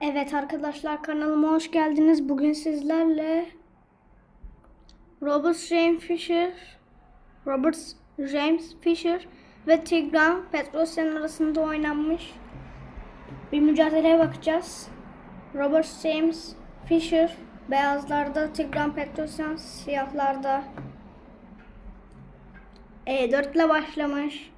Evet arkadaşlar kanalıma hoş geldiniz. Bugün sizlerle Robert James Fisher, Robert James Fisher ve Tigran Petrosyan arasında oynanmış bir mücadeleye bakacağız. Robert James Fisher beyazlarda, Tigran Petrosyan siyahlarda. E4 ile başlamış.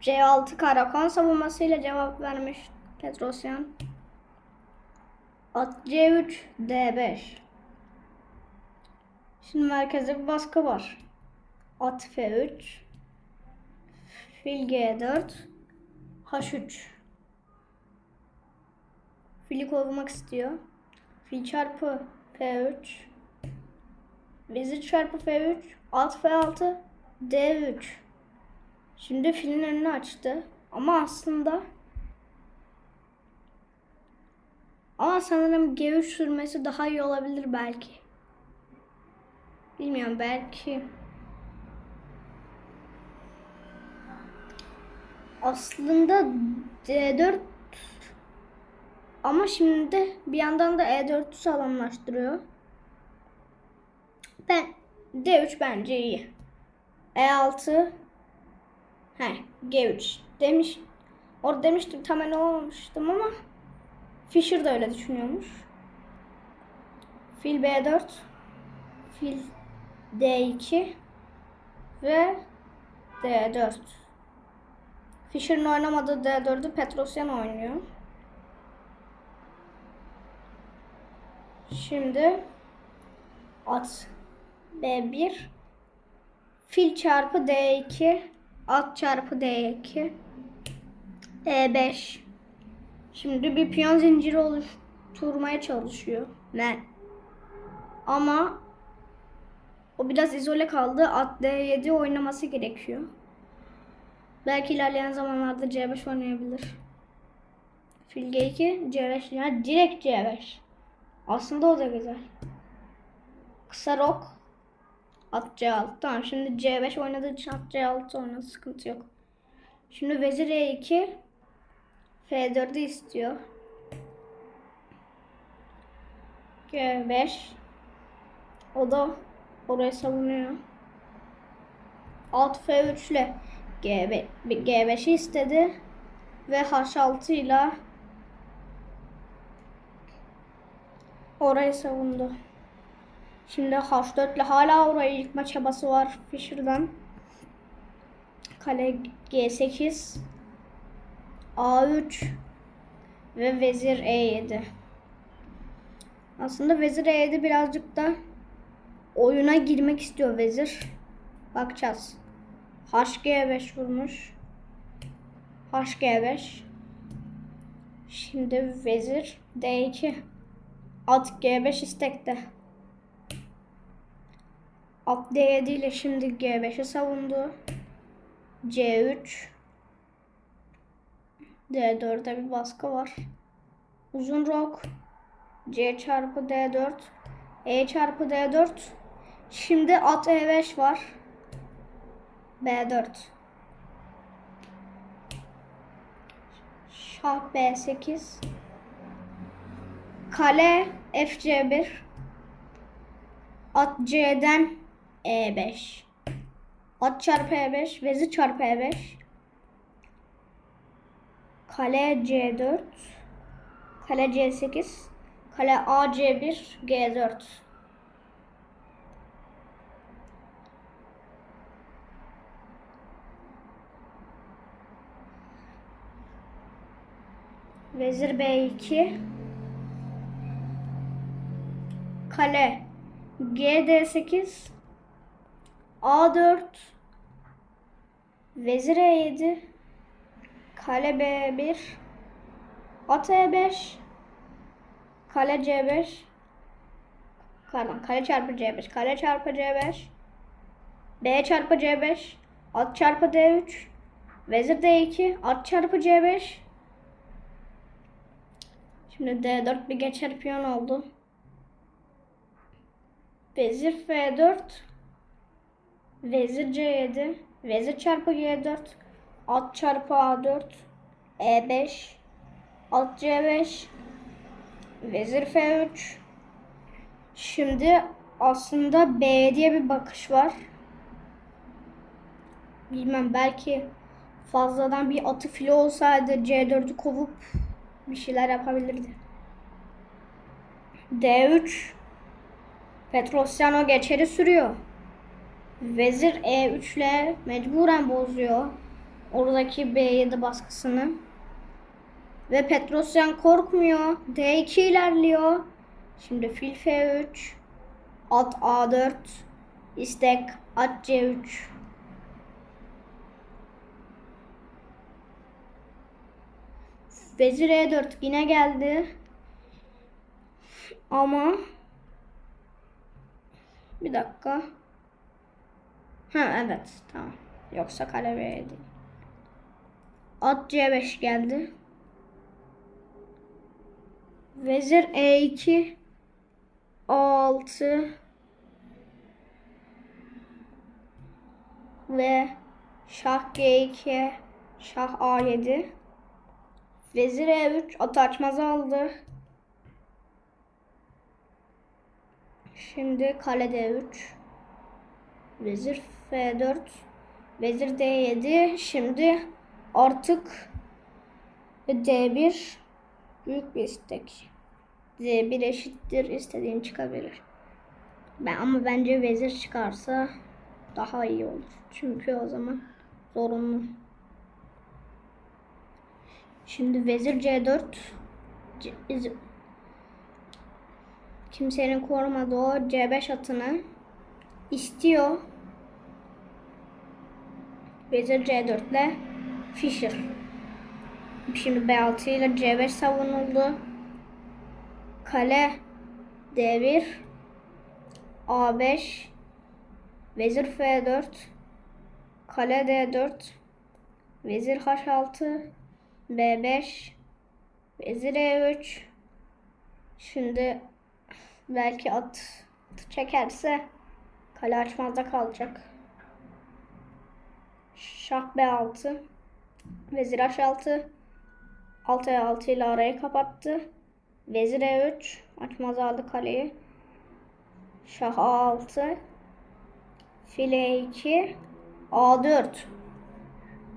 C6 karakon savunmasıyla cevap vermiş Petrosyan. At C3, D5. Şimdi merkezde bir baskı var. At F3. Fil G4. H3. Fili kovmak istiyor. Fil çarpı F3. Vezir çarpı F3. At F6. D3. Şimdi filin önünü açtı. Ama aslında Ama sanırım G3 sürmesi daha iyi olabilir belki. Bilmiyorum belki. Aslında D4 ama şimdi de bir yandan da E4'ü sağlamlaştırıyor. Ben D3 bence iyi. E6 He G3 demiş. Orada demiştim tam olmamıştım ama Fisher da öyle düşünüyormuş. Fil B4 Fil D2 ve D4 Fisher'ın oynamadığı D4'ü Petrosyan oynuyor. Şimdi at B1 Fil çarpı D2 At çarpı D2 E5 Şimdi bir piyon zinciri oluşturmaya çalışıyor. Ne? Ama o biraz izole kaldı. At D7 oynaması gerekiyor. Belki ilerleyen zamanlarda C5 oynayabilir. Fil G2, C5 yani direkt C5. Aslında o da güzel. Kısa rok. At C6. Tamam şimdi C5 oynadığı için at C6 oynadı. Sıkıntı yok. Şimdi vezir E2. F4'ü istiyor. G5. O da orayı savunuyor. Alt F3 ile G5, G5'i istedi. Ve H6 ile orayı savundu. Şimdi H4 ile hala orayı yıkma çabası var Fisher'dan. Kale G8. A3 ve vezir E7. Aslında vezir E7 birazcık da oyuna girmek istiyor vezir. Bakacağız. HG5 vurmuş. HG5. Şimdi vezir D2. At G5 istekte. At D7 ile şimdi G5'i savundu. C3. D4'e bir baskı var. Uzun rok. C çarpı D4. E çarpı D4. Şimdi at E5 var. B4. Şah B8. Kale FC1. At C'den E5. At çarpı E5. Vezir çarpı E5. Kale C4. Kale C8. Kale AC1. G4. Vezir B2. Kale GD8. A4. Vezir E7. Kale B1. At E5. Kale C5. Pardon kale çarpı C5. Kale çarpı C5. B çarpı C5. At çarpı D3. Vezir D2. At çarpı C5. Şimdi D4 bir geçer piyon oldu. Vezir F4. Vezir C7. Vezir çarpı G4. At çarpı A4. E5. Alt C5. Vezir F3. Şimdi aslında B diye bir bakış var. Bilmem belki fazladan bir atı filo olsaydı C4'ü kovup bir şeyler yapabilirdi. D3 Petrosyan o geçeri sürüyor. Vezir E3 ile mecburen bozuyor. Oradaki B7 baskısını. Ve Petrosyan korkmuyor. D2 ilerliyor. Şimdi fil F3. At A4. istek at C3. Vezir E4 yine geldi. Ama bir dakika. Ha evet tamam. Yoksa kale B7. At C5 geldi. Vezir E2 A6 ve Şah G2 Şah A7 Vezir E3 atı açmaz aldı. Şimdi kale D3 Vezir F4 Vezir D7 Şimdi artık D1 büyük bir istek. D1 eşittir istediğin çıkabilir. Ben ama bence vezir çıkarsa daha iyi olur. Çünkü o zaman zorunlu. Şimdi vezir C4 C- kimsenin korumadığı o C5 atını istiyor. Vezir C4 ile Fischer. Şimdi B6 ile C5 savunuldu. Kale D1 A5 Vezir F4 Kale D4 Vezir H6 B5 Vezir E3 Şimdi belki at çekerse kale açmazda kalacak. Şah B6 Vezir H6 Alt E6 ile arayı kapattı. Vezir E3 açmaz aldı kaleyi. Şah A6 Fil E2 A4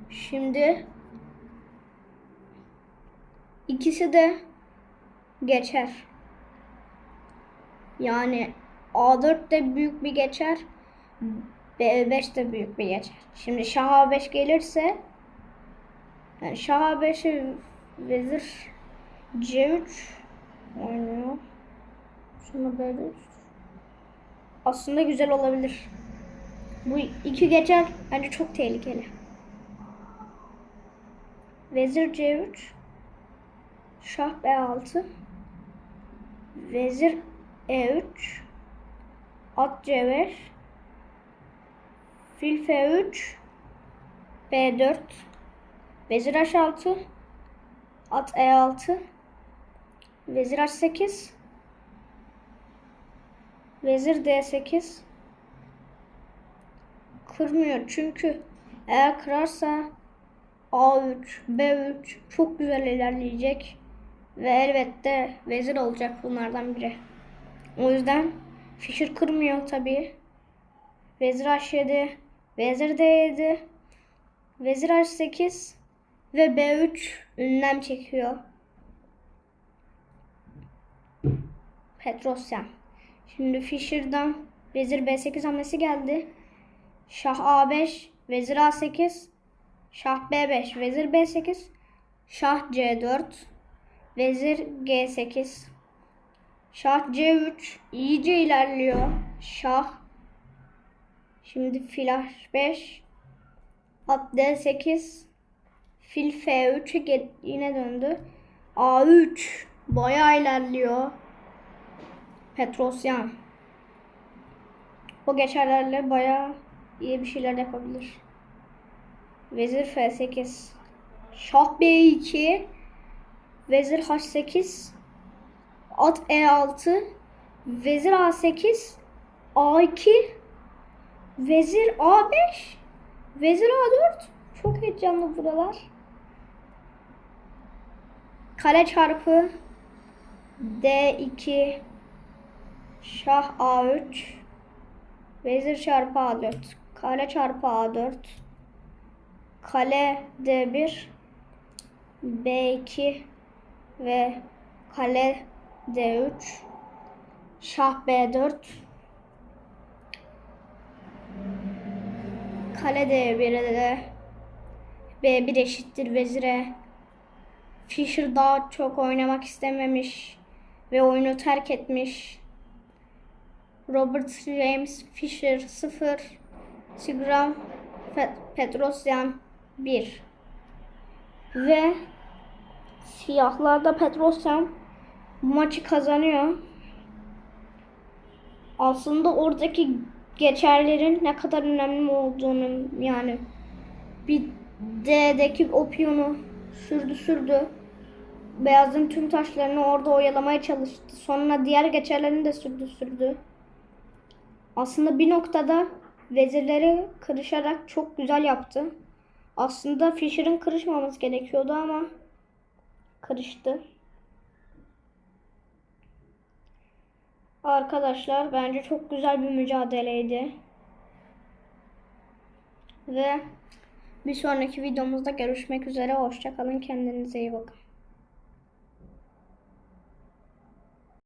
Şimdi ikisi de geçer. Yani A4 de büyük bir geçer. B5 de büyük bir geçer. Şimdi Şah A5 gelirse yani Şah A5'i Vezir C3 oynuyor. Sonra B4 aslında güzel olabilir. Bu iki geçer bence çok tehlikeli. Vezir C3 Şah B6 Vezir E3 At C5 Fil F3 B4 Vezir H6 At E6 Vezir H8 Vezir D8 Kırmıyor çünkü eğer kırarsa A3, B3 çok güzel ilerleyecek ve elbette vezir olacak bunlardan biri. O yüzden Fischer kırmıyor tabii. Vezir H7, Vezir D7, Vezir H8 ve B3 ünlem çekiyor. Petrosyan. Şimdi Fischer'dan Vezir B8 hamlesi geldi. Şah A5, Vezir A8, Şah B5, Vezir B8, Şah C4, Vezir G8, Şah C3 iyice ilerliyor. Şah Şimdi fil H5 At D8 Fil F3'e yine döndü. A3 bayağı ilerliyor. Petrosyan. O geçerlerle bayağı iyi bir şeyler yapabilir. Vezir F8. Şah B2. Vezir H8. At E6. Vezir A8. A2. Vezir A5. Vezir A4. Çok heyecanlı buralar. Kale çarpı. D2 Şah A3 Vezir çarpı A4 Kale çarpı A4 Kale D1 B2 ve kale D3 Şah B4 Kale D1'e de B1 eşittir vezire Fischer daha çok oynamak istememiş ve oyunu terk etmiş. Robert James Fischer 0, Sigram Petrosyan 1. Ve siyahlarda Petrosyan maçı kazanıyor. Aslında oradaki geçerlerin ne kadar önemli olduğunu yani bir D'deki o piyonu sürdü sürdü. Beyazın tüm taşlarını orada oyalamaya çalıştı. Sonra diğer geçerlerini de sürdü sürdü. Aslında bir noktada vezirleri kırışarak çok güzel yaptı. Aslında Fischer'ın kırışmaması gerekiyordu ama kırıştı. Arkadaşlar bence çok güzel bir mücadeleydi. Ve bir sonraki videomuzda görüşmek üzere. Hoşçakalın. Kendinize iyi bakın.